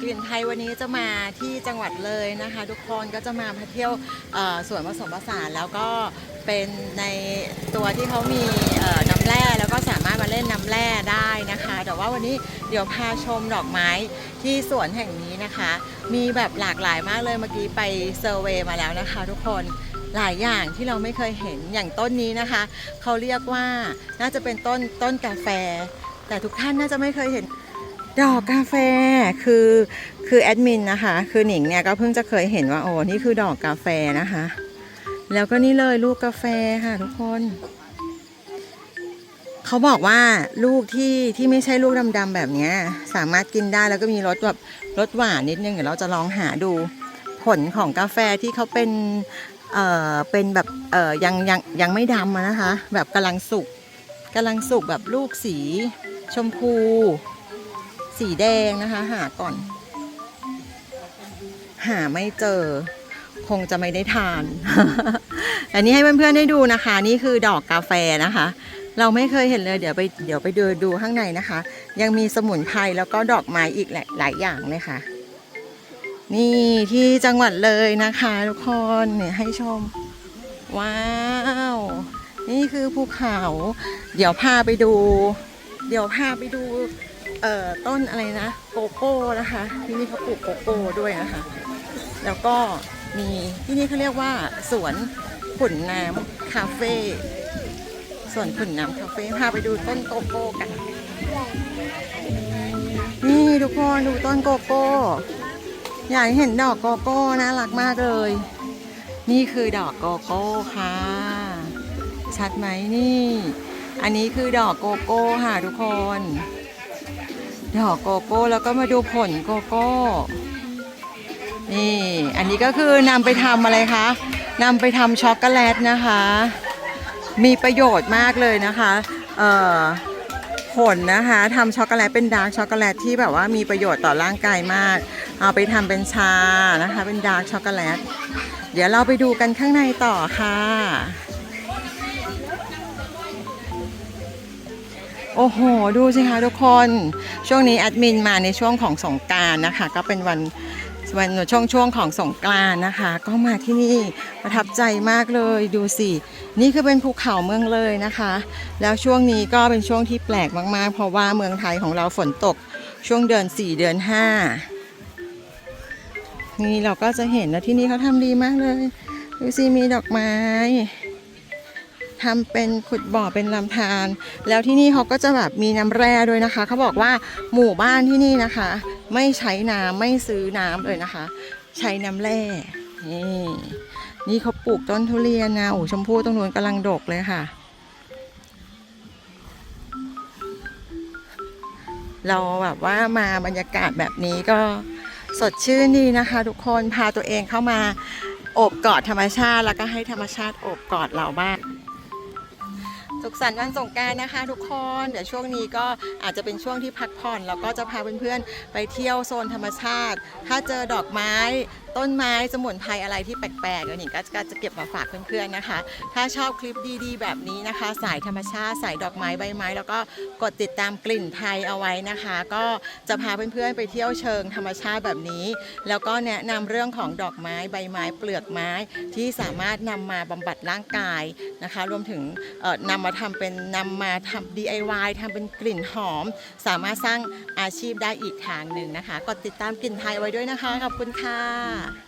กลิ่นไทยวันนี้จะมาที่จังหวัดเลยนะคะ ทุกคนก็จะมาพาเที่ยวเอ่อสวนผสมผสานแล้วก็เป็นในตัวที่เขามีน้ำแร่แล้วก็สามารถมาเล่นน้ำแร่ได้นะคะ แต่ว่าวันนี้เดี๋ยวพาชมดอกไม้ที่สวนแห่งนี้นะคะ มีแบบหลากหลายมากเลยเมื่อกี้ไปเซอร์เวย์มาแล้วนะคะ ทุกคนหลายอย่างที่เราไม่เคยเห็นอย่างต้นนี้นะคะ เขาเรียกว่าน่าจะเป็นต้นต้นกาแฟ แต่ทุกท่านน่าจะไม่เคยเห็น ดอกกาแฟคือคือแอดมินนะคะ คือหนิงเนี่ยก็เพิ่งจะเคยเห็นว่าโอ้นี่คือดอกกาแฟนะคะ แล้วก็นี่เลยลูกกาแฟค่ะทุกคนเขาบอกว่าลูกที่ที่ไม่ใช่ลูกดำๆแบบนี้สามารถกินได้แล้วก็มีรสแบบรสหวานนิดนึงเดี๋ยวเราจะลองหาดูผลของกาแฟที่เขาเป็นเอ่อเป็นแบบเอ่อยังยังยังไม่ดำนะคะ แบบกำลังสุกกำลังสุกแบบลูกสีชมพู สีแดงนะคะ หาก่อน หาไม่เจอ คงจะไม่ได้ทาน อันนี้ให้เพื่อนๆได้ดูนะคะ นี่คือดอกกาแฟนะคะ เราไม่เคยเห็นเลย เดี๋ยวไปเดี๋ยวไปดูดูข้างในนะคะ ยังมีสมุนไพรแล้วก็ดอกไม้อีกหลายลายอย่างเลยค่ะ นี่ที่จังหวัดเลยนะคะทุกคนเนี่ยให้ชม ว้าวนี่คือภูเขา เดี๋ยวพาไปดู เดี๋ยวพาไปดู เอ่อต้นอะไรนะโกโก้นะคะที่นี่เขาปลูกโกโก้ด้วยนะคะ แล้วก็มีที่นี่เขาเรียกว่าสวนขุนน้ำคาเฟ่สวนขุนน้ำคาเฟ่พาไปดูต้นโกโก้กัน นี่ทุกคนดูต้นโกโก้อยากเห็นดอกโกโก้น่ารักมากเลย นี่คือดอกโกโก้ค่ะ ชัดไหมนี่ อันนี้คือดอกโกโก้ค่ะทุกคน ดอกโกโก้แล้วก็มาดูผลโกโก้ นี่ อันนี้ก็คือนำไปทำอะไรคะนำไปทำช็อกโกแลตนะคะ มีประโยชน์มากเลยนะคะเอ่อผลนะคะทำช็อกโกแลตเป็นดาร์กช็อกโกแลตที่แบบว่ามีประโยชน์ต่อร่างกายมาก เอาไปทำเป็นชานะคะ เป็นดาร์กช็อกโกแลต เดี๋ยวเราไปดูกันข้างในต่อค่ะ โอ้โห ดูสิคะทุกคน ช่วงนี้แอดมินมาในช่วงของสงการนะคะ ก็เป็นวันวันช่วงช่วงของสงกรานนะคะ ก็มาที่นี่ประทับใจมากเลยดูสินี่คือเป็นภูเขาเมืองเลยนะคะ แล้วช่วงนี้ก็เป็นช่วงที่แปลกมากๆ เพราะว่าเมืองไทยของเราฝนตกช่วงเดือน 4 เดือน 5 นี่เราก็จะเห็นแล้วที่นี่เขาทำดีมากเลย ดูสิมีดอกไม้ ทำเป็นขุดบ่อเป็นลำธารแล้วที่นี่เขาก็จะแบบมีน้ำแร่ด้วยนะคะ เขาบอกว่าหมู่บ้านที่นี่นะคะ ไม่ใช้น้ำไม่ซื้อน้ำเลยนะคะ ใช้น้ำแร่นี่นี่เขาปลูกต้นทุเรียนนะโอ้ชมพู่ตรงนู้นกำลังดกเลยค่ะ เราแบบว่ามาบรรยากาศแบบนี้ก็สดชื่นดีนะคะ ทุกคนพาตัวเองเข้ามา โอบกอดธรรมชาติแล้วก็ให้ธรรมชาติโอบกอดเราบ้าง สุขสันต์วันสงการนะคะทุกคน เดี๋ยวช่วงนี้ก็อาจจะเป็นช่วงที่พักผ่อนแล้วก็จะพาเพื่อนๆ ไปเที่ยวโซนธรรมชาติ ถ้าเจอดอกไม้ ต้นไม้สมุนไพรอะไรที่แปลกๆเดี๋ยวหนิงก็จะเก็บมาฝากเพื่อนๆนะคะ ถ้าชอบคลิปดีๆ แบบนี้นะคะ สายธรรมชาติสายดอกไม้ใบไม้ แล้วก็กดติดตามกลิ่นไทยเอาไว้นะคะ ก็จะพาเพื่อนๆไปเที่ยวเชิงธรรมชาติแบบนี้ แล้วก็แนะนำเรื่องของดอกไม้ใบไม้เปลือกไม้ที่สามารถนำมาบำบัดร่างกายนะคะ รวมถึงเอ่อนำมาทำเป็นนำมาทำ DIY ทำเป็นกลิ่นหอม สามารถสร้างอาชีพได้อีกทางหนึ่งนะคะ กดติดตามกลิ่นไทยไว้ด้วยนะคะ ขอบคุณค่ะ